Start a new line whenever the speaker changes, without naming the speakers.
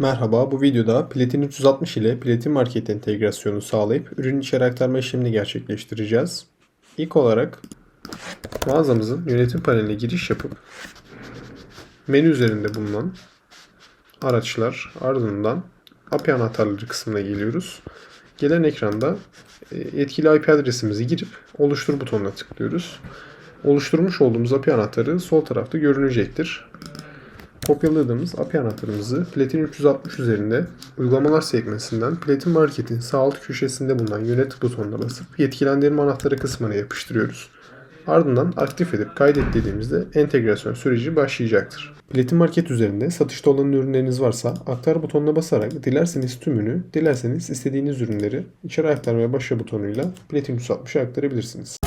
Merhaba, bu videoda Platin 360 ile Platin Market entegrasyonu sağlayıp ürün içeri aktarma işlemini gerçekleştireceğiz. İlk olarak mağazamızın yönetim paneline giriş yapıp menü üzerinde bulunan araçlar ardından API anahtarları kısmına geliyoruz. Gelen ekranda e, etkili IP adresimizi girip oluştur butonuna tıklıyoruz. Oluşturmuş olduğumuz API anahtarı sol tarafta görünecektir. Kopyaladığımız API anahtarımızı Platin 360 üzerinde uygulamalar sekmesinden Platin Market'in sağ alt köşesinde bulunan yönet butonuna basıp yetkilendirme anahtarı kısmına yapıştırıyoruz. Ardından aktif edip kaydet dediğimizde entegrasyon süreci başlayacaktır. Platin Market üzerinde satışta olan ürünleriniz varsa aktar butonuna basarak dilerseniz tümünü, dilerseniz istediğiniz ürünleri içeri aktarmaya başla butonuyla Platin 360'a aktarabilirsiniz.